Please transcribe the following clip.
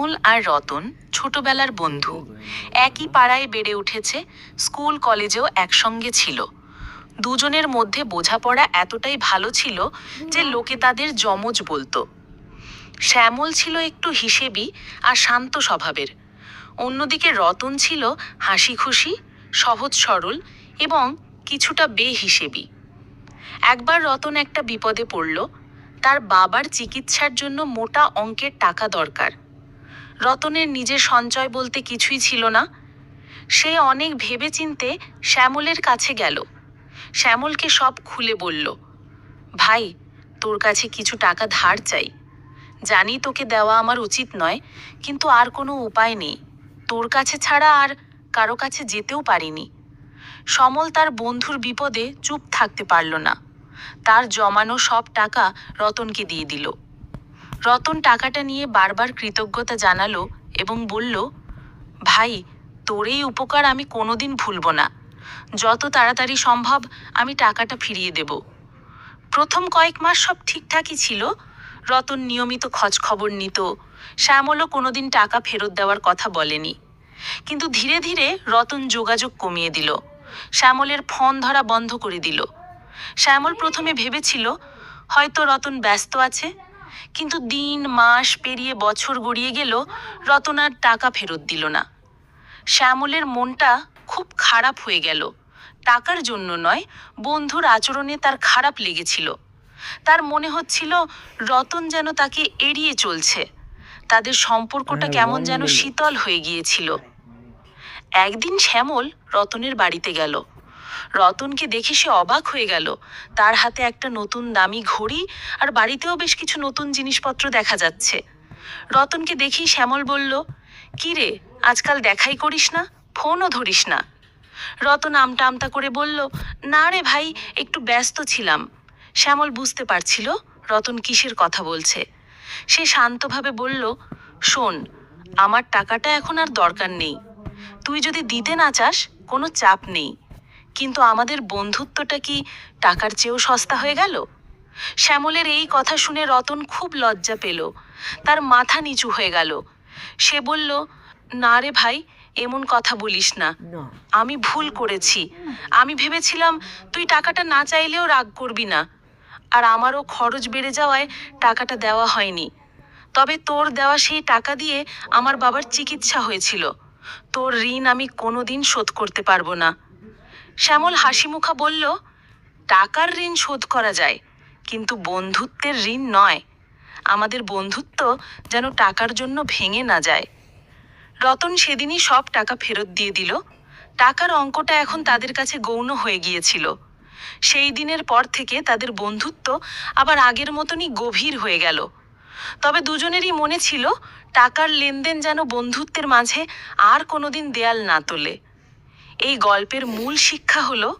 শ্যামল আর রতন, ছোটবেলার বন্ধু। একই পাড়ায় বেড়ে উঠেছে, স্কুল, কলেজেও একসঙ্গে ছিল। দুজনের মধ্যে বোঝাপড়া এতটাই ভালো ছিল যে লোকে তাদের যমজ বলতো। শ্যামল ছিল একটু হিসেবি আর শান্ত স্বভাবের। অন্যদিকে রতন ছিল হাসি খুশি সহজ সরল এবং কিছুটা বেহিসেবি। একবার রতন একটা বিপদে পড়ল, তার বাবার চিকিৎসার জন্য মোটা অঙ্কের টাকা দরকার। রতনের নিজের সঞ্চয় বলতে কিছুই ছিল না। সে অনেক ভেবেচিন্তে শ্যামলের কাছে গেল। শ্যামলকে সব খুলে বলল, ভাই, তোর কাছে কিছু টাকা ধার চাই। জানি তোকে দেওয়া আমার উচিত নয়, কিন্তু আর কোনো উপায় নেই। তোর কাছে ছাড়া আর কারও কাছে যেতেও পারিনি। সমল তার বন্ধুর বিপদে চুপ থাকতে পারল না। তার জমানো সব টাকা রতনকে দিয়ে দিল। রতন টাকাটা নিয়ে বারবার কৃতজ্ঞতা জানালো এবং বলল, ভাই, তোর এই উপকার আমি কোনোদিন ভুলব না। যত তাড়াতাড়ি সম্ভব আমি টাকাটা ফিরিয়ে দেব। প্রথম কয়েক মাস সব ঠিকঠাকই ছিল। রতন নিয়মিত খোঁজ খবর নিত। শ্যামলও কোনোদিন টাকা ফেরত দেওয়ার কথা বলেনি। কিন্তু ধীরে ধীরে রতন যোগাযোগ কমিয়ে দিল। শ্যামলের ফোন ধরা বন্ধ করে দিল। শ্যামল প্রথমে ভেবেছিল, হয়তো রতন ব্যস্ত আছে কিন্তু দিন মাস পেরিয়ে বছর গড়িয়ে গেল রতন আর টাকা ফেরত দিল না। শ্যামলের মনটা খুব খারাপ হয়ে গেল। টাকার জন্য নয় বন্ধুর আচরণে তার খারাপ লেগেছিল। তার মনে হচ্ছিল রতন যেন তাকে এড়িয়ে চলছে। তাদের সম্পর্কটা হ্যাঁ, কেমন যেন শীতল হয়ে গিয়েছিল। একদিন শ্যামল রতনের বাড়িতে গেল। রতনকে দেখে সে অবাক হয়ে গেল। তার হাতে একটা নতুন দামি ঘড়ি আর বাড়িতেও বেশ কিছু নতুন জিনিসপত্র দেখা যাচ্ছে। রতনকে দেখেই শ্যামল বলল, কি রে, আজকাল দেখাই করিস না, ফোনও ধরিস না। রতন আমটা আমতা করে বলল, না রে ভাই, একটু ব্যস্ত ছিলাম। শ্যামল বুঝতে পারছিল রতন কিসের কথা বলছে। সে শান্তভাবে বলল, শোন, আমার টাকাটা এখন আর দরকার নেই। তুই যদি দিতে না চাস, কোনো চাপ নেই। কিন্তু আমাদের বন্ধুত্বটা কি টাকার চেয়েও সস্তা হয়ে গেল? শ্যামলের এই কথা শুনে রতন খুব লজ্জা পেল। তার মাথা নিচু হয়ে গেল। সে বলল না রে ভাই এমন কথা বলিস না। আমি ভুল করেছি। আমি ভেবেছিলাম তুই টাকাটা না চাইলেও রাগ করবি না। আর আমারও খরচ বেড়ে যাওয়ায় টাকাটা দেওয়া হয়নি। তবে তোর দেওয়া সেই টাকা দিয়ে আমার বাবার চিকিৎসা হয়েছিল। তোর ঋণ আমি কোনোদিন শোধ করতে পারব না। শ্যামল হাসিমুখা বলল, টাকার ঋণ শোধ করা যায়, কিন্তু বন্ধুত্বের ঋণ নয়। আমাদের বন্ধুত্ব যেন টাকার জন্য ভেঙে না যায়। রতন সেদিনই সব টাকা ফেরত দিয়ে দিল। টাকার অঙ্কটা এখন তাদের কাছে গৌণ হয়ে গিয়েছিল। সেই দিনের পর থেকে তাদের বন্ধুত্ব আবার আগের মতনই গভীর হয়ে গেল। তবে দুজনেরই মনে ছিল, টাকার লেনদেন যেন বন্ধুত্বের মাঝে আর কোনোদিন দেয়াল না তোলে। এই গল্পের মূল শিক্ষা হলো